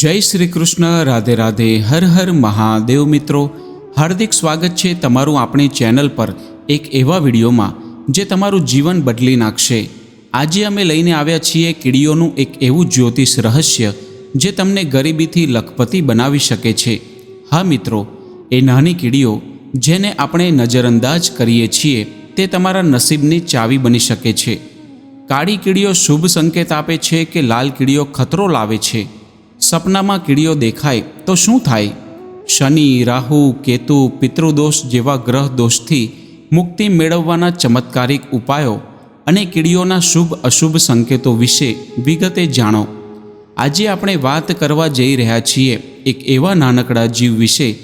જય શ્રી કૃષ્ણ, રાધે રાધે, હર હર મહાદેવ મિત્રો. હાર્દિક સ્વાગત છે તમારું આપણી ચેનલ પર એક એવા વિડીયોમાં જે તમારું જીવન બદલી નાખશે. આજે અમે લઈને આવ્યા છીએ કીડીઓનું એક એવું જ્યોતિષ રહસ્ય જે તમને ગરીબીથી લખપતિ બનાવી શકે છે. હા મિત્રો, એ નાની કીડીઓ જેને આપણે નજરઅંદાજ કરીએ છીએ તે તમારા નસીબની ચાવી બની શકે છે. કાળી કીડીઓ શુભ સંકેત આપે છે કે લાલ કીડીઓ ખતરો લાવે છે? સપનામાં કીડીઓ દેખાય તો શું થાય? શનિ, રાહુ, કેતુ, પિતૃદોષ જેવા ગ્રહ દોષથી મુક્તિ મેળવવાના ચમત્કારિક ઉપાયો અને કીડીઓના શુભ, અશુભ સંકેતો વિશે વિગતે જાણો. આજે આપણે વાત કરવા જઈ રહ્યા છીએ એક એવા નાનકડા જીવ વિશે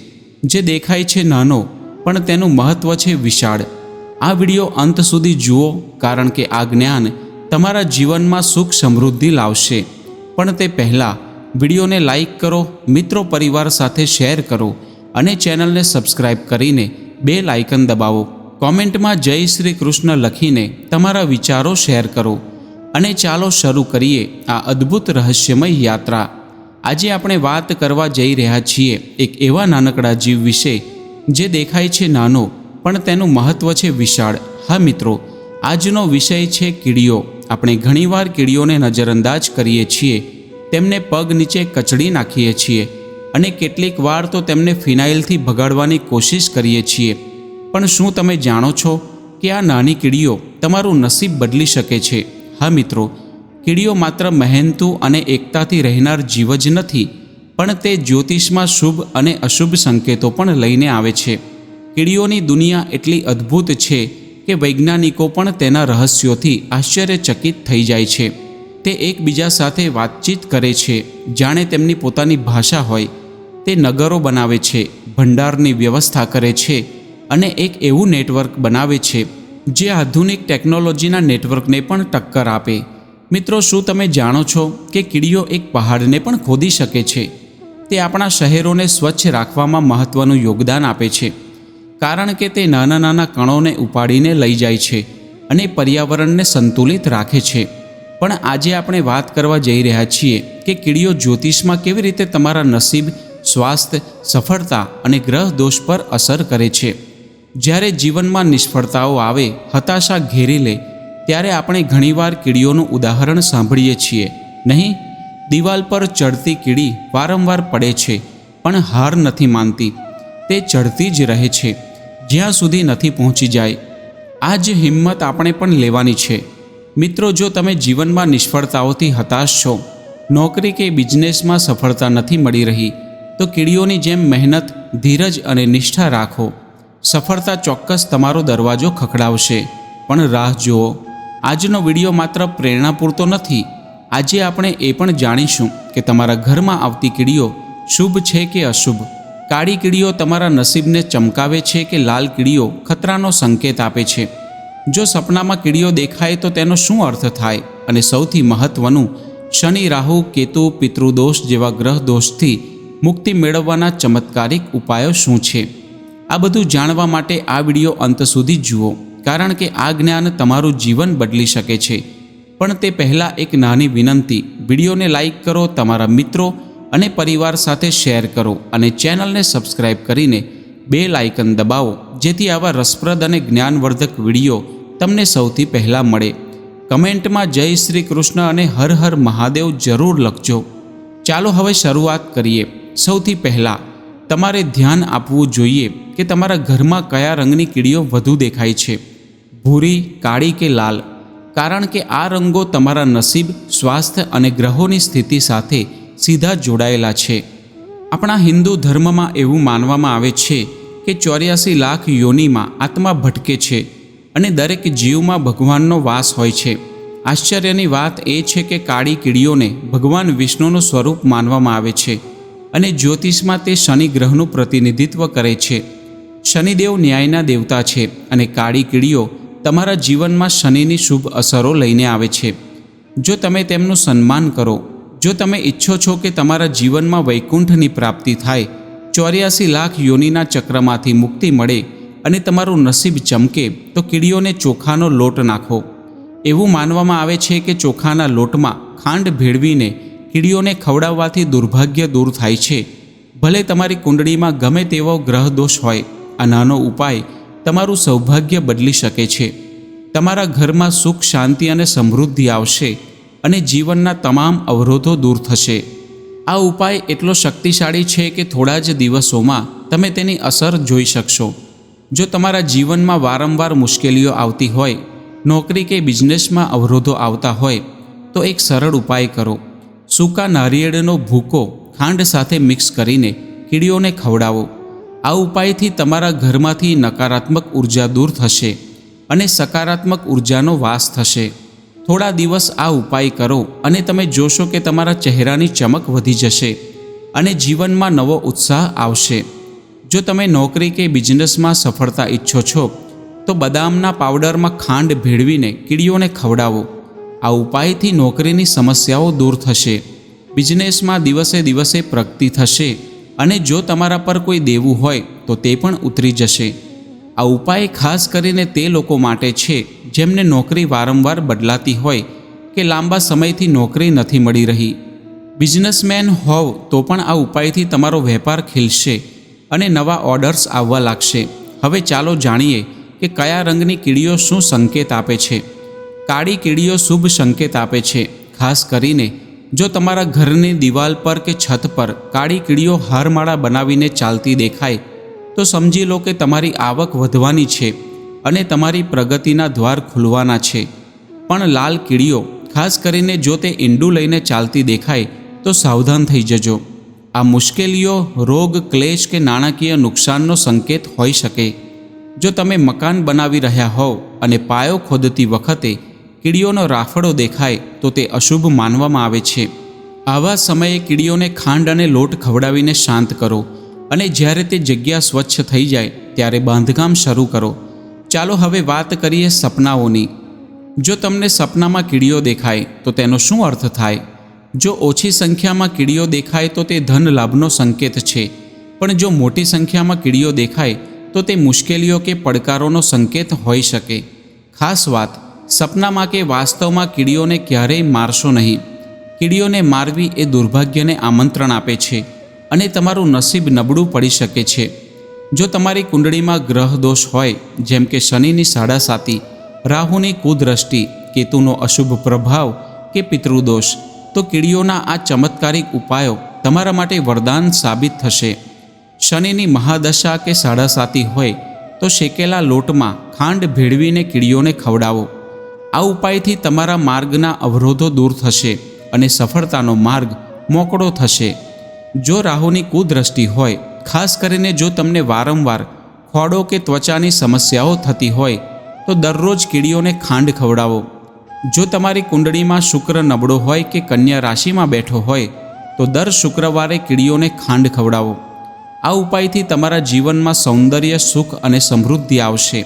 જે દેખાય છે નાનો, પણ તેનું મહત્ત્વ છે વિશાળ. આ વીડિયો અંત સુધી જુઓ, કારણ કે આ જ્ઞાન તમારા જીવનમાં સુખ સમૃદ્ધિ લાવશે. પણ તે પહેલાં વિડીયોને લાઇક કરો, મિત્રો પરિવાર સાથે શેર કરો અને ચેનલને સબસ્ક્રાઇબ કરીને બે લાઇકન દબાવો. કોમેન્ટમાં જય શ્રી કૃષ્ણ લખીને તમારા વિચારો શેર કરો અને ચાલો શરૂ કરીએ આ અદ્ભુત રહસ્યમય યાત્રા. આજે આપણે વાત કરવા જઈ રહ્યા છીએ એક એવા નાનકડા જીવ વિશે જે દેખાય છે નાનો, પણ તેનું મહત્ત્વ છે વિશાળ. હા મિત્રો, આજનો વિષય છે કીડીઓ. આપણે ઘણીવાર કીડીઓને નજરઅંદાજ કરીએ છીએ તેમને પગ નીચે કચડી નાખીએ છીએ અને કેટલીક વાર તો તેમને ફિનાઇલથી ભગાડવાની કોશિશ કરીએ છીએ. પણ શું તમે જાણો છો કે આ નાની કીડીઓ તમારું નસીબ બદલી શકે છે? હા મિત્રો, કીડીઓ માત્ર મહેનતુ અને એકતાથી રહેનાર જીવ જ નથી, પણ તે જ્યોતિષમાં શુભ અને અશુભ સંકેતો પણ લઈને આવે છે. કીડીઓની દુનિયા એટલી અદ્ભુત છે કે વૈજ્ઞાનિકો પણ તેના રહસ્યોથી આશ્ચર્યચકિત થઈ જાય છે. તે એકબીજા સાથે વાતચીત કરે છે, જાણે તેમની પોતાની ભાષા હોય. તે નગરો બનાવે છે, ભંડારની વ્યવસ્થા કરે છે અને એક એવું નેટવર્ક બનાવે છે, જે આધુનિક ટેકનોલોજીના નેટવર્કને પણ ટક્કર આપે. મિત્રો, શું તમે જાણો છો કે કીડીઓ એક પહાડને પણ ખોદી શકે છે? તે આપણા શહેરોને સ્વચ્છ રાખવામાં મહત્ત્વનું યોગદાન આપે છે, કારણ કે તે નાના નાના કણોને ઉપાડીને લઈ જાય છે અને પર્યાવરણને સંતુલિત રાખે છે. પણ આજે આપણે વાત કરવા જઈ રહ્યા છીએ કે કીડીઓ જ્યોતિષમાં કેવી રીતે તમારા નસીબ, સ્વાસ્થ્ય, સફળતા અને ગ્રહ દોષ પર અસર કરે છે. જ્યારે જીવનમાં નિષ્ફળતાઓ આવે, હતાશા ઘેરી લે, ત્યારે આપણે ઘણીવાર કીડીઓનું ઉદાહરણ સાંભળીએ છીએ. નહીં? દિવાલ પર ચડતી કીડી વારંવાર પડે છે, પણ હાર નથી માનતી. તે ચડતી જ રહે છે, જ્યાં સુધી નથી પહોંચી જાય. આ જ હિંમત આપણે પણ લેવાની છે. મિત્રો, જો તમે જીવનમાં નિષ્ફળતાઓથી હતાશ છો, નોકરી કે બિઝનેસમાં સફળતા નથી મળી રહી, તો કીડીઓની જેમ મહેનત, ધીરજ અને નિષ્ઠા રાખો. સફળતા ચોક્કસ તમારો દરવાજો ખખડાવશે. પણ રાહ જુઓ. આજનો વીડિયો માત્ર પ્રેરણા પૂરતો નથી. આજે આપણે એ પણ જાણીશું કે તમારા ઘરમાં આવતી કીડીઓ શુભ છે કે અશુભ. કાળી કીડીઓ તમારા નસીબને ચમકાવે છે કે લાલ કીડીઓ ખતરાનો સંકેત આપે છે. જો સપનામાં કીડીઓ દેખાય તો તેનો શું અર્થ થાય? અને સૌથી મહત્વનું, શનિ, રાહુ, કેતુ, પિતૃદોષ જેવા ગ્રહ દોષથી મુક્તિ મેળવવાના ચમત્કારિક ઉપાયો શું છે? આ બધું જાણવા માટે આ વીડિયો અંત સુધી જુઓ, કારણ કે આ જ્ઞાન તમારું જીવન બદલી શકે છે. પણ તે પહેલાં એક નાની વિનંતી, વિડીયોને લાઇક કરો, તમારા મિત્રો અને પરિવાર સાથે શેર કરો અને ચેનલને સબસ્ક્રાઇબ કરીને બે લાઇકન દબાવો, જેથી આવા રસપ્રદ અને જ્ઞાનવર્ધક વીડિયો તમને સૌથી પહેલાં મળે. કમેન્ટમાં જય શ્રી કૃષ્ણ અને હર હર મહાદેવ જરૂર લખજો. ચાલો હવે શરૂઆત કરીએ. સૌથી પહેલાં, તમારે ધ્યાન આપવું જોઈએ કે તમારા ઘરમાં કયા રંગની કીડીઓ વધુ દેખાય છે. ભૂરી, કાળી કે લાલ? કારણ કે આ રંગો તમારા નસીબ, સ્વાસ્થ્ય અને ગ્રહોની સ્થિતિ સાથે સીધા જોડાયેલા છે. આપણા હિન્દુ ધર્મમાં એવું માનવામાં આવે છે કે ચોર્યાસી લાખ યોનિમાં આત્મા ભટકે છે. અને દરેક જીવમાં ભગવાનનો વાસ હોય છે. આશ્ચર્યની વાત એ છે કે કાળી કીડીઓને ભગવાન વિષ્ણુનું સ્વરૂપ માનવામાં આવે છે અને જ્યોતિષમાં તે શનિ ગ્રહનું પ્રતિનિધિત્વ કરે છે. શનિદેવ ન્યાયના દેવતા છે અને કાળી કીડીઓ તમારા જીવનમાં શનિની શુભ અસરો લઈને આવે છે. જો તમે તેમનું સન્માન કરો, જો તમે ઈચ્છો છો કે તમારા જીવનમાં વૈકુંઠની પ્રાપ્તિ થાય, ચોર્યાસી લાખ યોનિના ચક્રમાંથી મુક્તિ મળે અને તમારું નસીબ ચમકે તો કીડીઓને ચોખાનો લોટ નાખો. એવું માનવામાં આવે છે કે ચોખાના લોટમાં ખાંડ ભેળવીને કીડીઓને ખવડાવવાથી દુર્ભાગ્ય દૂર થાય છે. ભલે તમારી કુંડળીમાં ગમે તેવો ગ્રહ દોષ હોય આ નાનો ઉપાય તમારું સૌભાગ્ય બદલી શકે છે. તમારા ઘરમાં સુખ, શાંતિ અને સમૃદ્ધિ આવશે અને જીવનના તમામ અવરોધો દૂર થશે. આ ઉપાય એટલો શક્તિશાળી છે કે થોડા જ દિવસોમાં તમે તેની અસર જોઈ શકશો. જો તમારા જીવનમાં વારંવાર મુશ્કેલીઓ આવતી હોય, નોકરી કે બિઝનેસમાં અવરોધો આવતા હોય, તો એક સરળ ઉપાય કરો. સૂકા નારિયેળનો ભૂકો ખાંડ સાથે મિક્સ કરીને કીડીઓને ખવડાવો. આ ઉપાયથી તમારા ઘરમાંથી નકારાત્મક ઊર્જા દૂર થશે અને સકારાત્મક ઉર્જાનો વાસ થશે. થોડા દિવસ આ ઉપાય કરો અને તમે જોશો કે તમારા ચહેરાની ચમક વધી જશે અને જીવનમાં નવો ઉત્સાહ આવશે. જો તમે નોકરી કે બિઝનેસમાં સફળતા ઈચ્છો છો, તો બદામના પાવડરમાં ખાંડ ભેળવીને કીડીઓને ખવડાવો. આ ઉપાયથી નોકરીની સમસ્યાઓ દૂર થશે. બિઝનેસમાં દિવસે દિવસે પ્રગતિ થશે અને જો તમારા પર કોઈ દેવું હોય, તો તે પણ ઉતરી જશે. આ ઉપાય ખાસ કરીને તે લોકો માટે છે, જેમને નોકરી વારંવાર બદલાતી હોય કે લાંબા સમયથી નોકરી નથી મળી રહી. બિઝનેસમેન હોવ તો પણ આ ઉપાયથી તમારો વેપાર ખીલશે. અને નવા ઓર્ડર્સ આવવા લાગશે. હવે ચાલો જાણીએ કે કયા રંગની કીડીઓ શું સંકેત આપે છે. કાળી કીડીઓ શુભ સંકેત આપે છે. ખાસ કરીને, જો તમારા ઘરની દિવાલ પર કે છત પર કાળી કીડીઓ હારમાળા બનાવીને ચાલતી દેખાય, તો સમજી લો કે તમારી આવક વધવાની છે અને તમારી પ્રગતિના દ્વાર ખુલવાના છે. પણ લાલ કીડીઓ, ખાસ કરીને જો તે ઈંડું લઈને ચાલતી દેખાય, તો સાવધાન થઈ જજો. આ મુશ્કેલીઓ, રોગ, ક્લેશ કે નાણાકીય નુકસાનનો સંકેત હોઈ શકે. જો તમે મકાન બનાવી રહ્યા હોવ અને પાયો ખોદતી વખતે કીડીઓનો રાફડો દેખાય, તો તે અશુભ માનવામાં આવે છે. આવા સમયે કીડીઓને ખાંડ અને લોટ ખવડાવીને શાંત કરો અને જ્યારે તે જગ્યા સ્વચ્છ થઈ જાય, ત્યારે બાંધકામ શરૂ કરો. ચાલો હવે વાત કરીએ સપનાઓની. જો તમને સપનામાં કીડીઓ દેખાય, તો તેનો શું અર્થ થાય? જો ઓછી સંખ્યામાં કીડીઓ દેખાય તો તે ધન લાભનો સંકેત છે. પણ જો મોટી સંખ્યામાં કીડીઓ દેખાય તો તે મુશ્કેલીઓ કે પડકારોનો સંકેત હોઈ શકે. ખાસ વાત, સપનામાં કે વાસ્તવમાં કીડીઓને ક્યારેય મારશો નહીં. કીડીઓને મારવી એ દુર્ભાગ્યને આમંત્રણ આપે છે અને તમારું નસીબ નબળું પડી શકે છે. જો તમારી કુંડળીમાં ગ્રહ દોષ હોય, જેમ કે શનિની સાડાસાતી રાહુની કુદ્રષ્ટિ કેતુનો અશુભ પ્રભાવ કે પિતૃદોષ તો કીડીઓના આ ચમત્કારિક ઉપાયો તમારા માટે વરદાન સાબિત થશે. શનિની મહાદશા કે સાડાસાતી હોય તો શેકેલા લોટમાં ખાંડ ભેળવીને કીડીઓને ખવડાવો. આ ઉપાયથી તમારા માર્ગના અવરોધો દૂર થશે અને સફળતાનો માર્ગ મોકળો થશે. જો રાહુની કુદ્રષ્ટિ હોય, ખાસ કરીને જો તમને વારંવાર ખોડો કે ત્વચાની સમસ્યાઓ થતી હોય, તો દરરોજ કીડીઓને ખાંડ ખવડાવો. જો તમારી કુંડળીમાં શુક્ર નબળો હોય કે કન્યા રાશિમાં બેઠો હોય, તો દર શુક્રવારે કીડીઓને ખાંડ ખવડાવો. આ ઉપાયથી તમારા જીવનમાં સૌંદર્ય, સુખ અને સમૃદ્ધિ આવશે.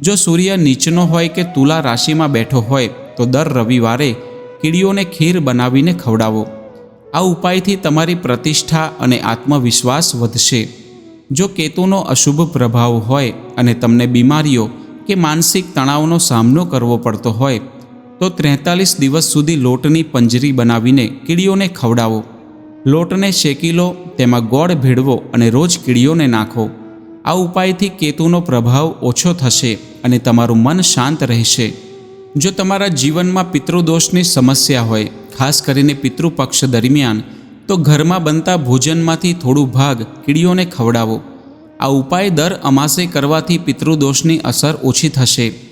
જો સૂર્ય નીચનો હોય કે તુલા રાશિમાં બેઠો હોય, તો દર રવિવારે કીડીઓને ખીર બનાવીને ખવડાવો. આ ઉપાયથી તમારી પ્રતિષ્ઠા અને આત્મવિશ્વાસ વધશે. જો કેતુનો અશુભ પ્રભાવ હોય અને તમને બીમારીઓ કે માનસિક તણાવનો સામનો કરવો પડતો હોય તો ત્રેતાલીસ દિવસ સુધી લોટની પંજરી બનાવીને કીડીઓને ખવડાવો. લોટને શેકી લો, તેમાં ગોળ ભેળવો અને રોજ કીડીઓને નાખો. આ ઉપાયથી કેતુનો પ્રભાવ ઓછો થશે અને તમારું મન શાંત રહેશે. જો તમારા જીવનમાં પિતૃદોષની સમસ્યા હોય, ખાસ કરીને પિતૃપક્ષ દરમિયાન, તો ઘરમાં બનતા ભોજનમાંથી થોડું ભાગ કીડીઓને ખવડાવો. આ ઉપાય દર અમાસે કરવાથી પિતૃદોષની અસર ઓછી થશે.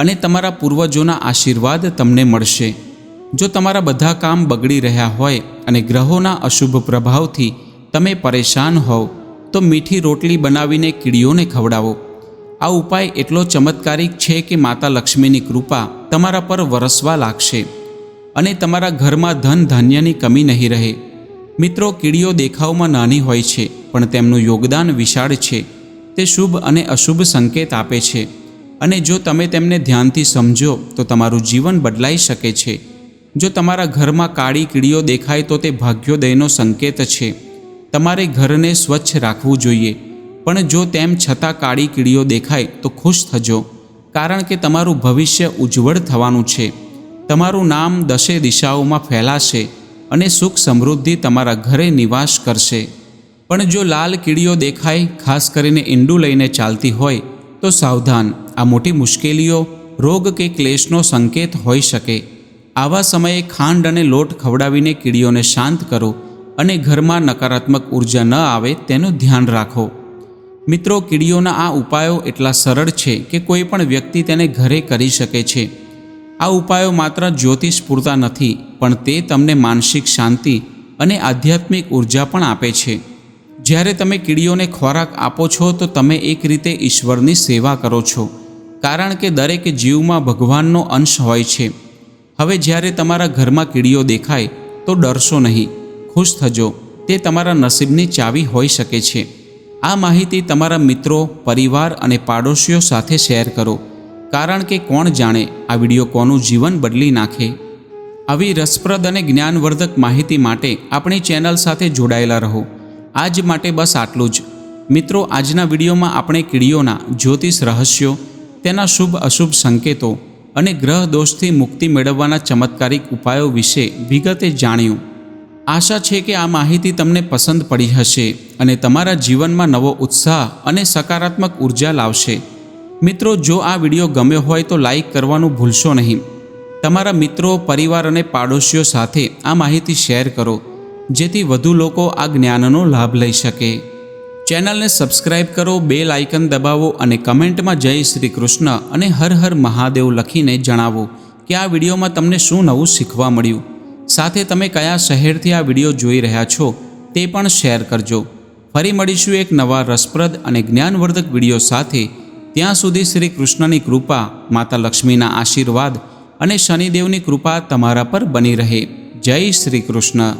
અને તમારા પૂર્વજોના આશીર્વાદ તમને મળશે. જો તમારા બધા કામ બગડી રહ્યા હોય અને ગ્રહોના અશુભ પ્રભાવથી તમે પરેશાન હોવ, તો મીઠી રોટલી બનાવીને કીડીઓને ખવડાવો. આ ઉપાય એટલો ચમત્કારિક છે કે માતા લક્ષ્મીની કૃપા તમારા પર વરસવા લાગશે અને તમારા ઘરમાં ધન ધાન્યની કમી નહીં રહે. મિત્રો, કીડીઓ દેખાવમાં નાની હોય છે, પણ તેમનું યોગદાન વિશાળ છે. તે શુભ અને અશુભ સંકેત આપે છે. અને જો તમે તેમને ધ્યાનથી સમજો, તો તમારું જીવન બદલાઈ શકે છે. જો તમારા ઘરમાં કાળી કીડીઓ દેખાય, તો તે ભાગ્યોદયનો સંકેત છે. તમારે ઘરને સ્વચ્છ રાખવું જોઈએ. પણ જો તેમ છતાં કાળી કીડીઓ દેખાય, તો ખુશ થજો. કારણ કે તમારું ભવિષ્ય ઉજ્જવળ થવાનું છે. તમારું નામ દશે દિશાઓમાં ફેલાશે અને સુખ સમૃદ્ધિ તમારા ઘરે નિવાસ કરશે. પણ જો લાલ કીડીઓ દેખાય, ખાસ કરીને ઈંડું લઈને ચાલતી હોય, તો સાવધાન. આ મોટી મુશ્કેલીઓ રોગ કે ક્લેશનો સંકેત હોઈ શકે. આવા સમયે ખાંડ અને લોટ ખવડાવીને કીડીઓને શાંત કરો અને ઘરમાં નકારાત્મક ઊર્જા ન આવે તેનું ધ્યાન રાખો. મિત્રો, કીડીઓના આ ઉપાયો એટલા સરળ છે કે કોઈ પણ વ્યક્તિ તેને ઘરે કરી શકે છે. આ ઉપાયો માત્ર જ્યોતિષ પૂરતા નથી, પણ તે તમને માનસિક શાંતિ અને આધ્યાત્મિક ઊર્જા પણ આપે છે. જ્યારે તમે કીડીઓને ખોરાક આપો છો, તો તમે એક રીતે ઈશ્વરની સેવા કરો છો. કારણ કે દરેક જીવમાં ભગવાનનો અંશ હોય છે. હવે જ્યારે તમારા ઘરમાં કીડીઓ દેખાય, તો ડરશો નહીં. ખુશ થજો. તે તમારા નસીબની ચાવી હોઈ શકે છે. આ માહિતી તમારા મિત્રો, પરિવાર અને પાડોશીઓ સાથે શેર કરો. કારણ કે કોણ જાણે આ વીડિયો કોનું જીવન બદલી નાખે. આવી રસપ્રદ અને જ્ઞાનવર્ધક માહિતી માટે આપણી ચેનલ સાથે જોડાયેલા રહો. આજ માટે બસ આટલું જ. મિત્રો, આજના વિડીયોમાં આપણે કીડીઓના જ્યોતિષ રહસ્યો તેના શુભ અશુભ સંકેતો અને ગ્રહ દોષથી મુક્તિ મેળવવાના ચમત્કારિક ઉપાયો વિશે વિગતે જાણ્યું. આશા છે કે આ માહિતી તમને પસંદ પડી હશે અને તમારા જીવનમાં નવો ઉત્સાહ અને સકારાત્મક ઊર્જા લાવશે. મિત્રો, જો આ વીડિયો ગમ્યો હોય તો લાઈક કરવાનું ભૂલશો નહીં. તમારા મિત્રો, પરિવાર અને પાડોશીઓ સાથે આ માહિતી શેર કરો, જેથી વધુ લોકો આ જ્ઞાનનો લાભ લઈ શકે. ચેનલને સબસ્ક્રાઇબ કરો બે લાઇકન દબાવો અને કમેન્ટમાં જય શ્રી કૃષ્ણ અને હર હર મહાદેવ લખીને જણાવો કે આ વિડીયોમાં તમને શું નવું શીખવા મળ્યું. સાથે તમે કયા શહેરથી આ વીડિયો જોઈ રહ્યા છો તે પણ શેર કરજો. ફરી મળીશું એક નવા રસપ્રદ અને જ્ઞાનવર્ધક વીડિયો સાથે. ત્યાં સુધી શ્રી કૃષ્ણની કૃપા, માતા લક્ષ્મીના આશીર્વાદ અને શનિદેવની કૃપા તમારા પર બની રહે. જય શ્રી કૃષ્ણ.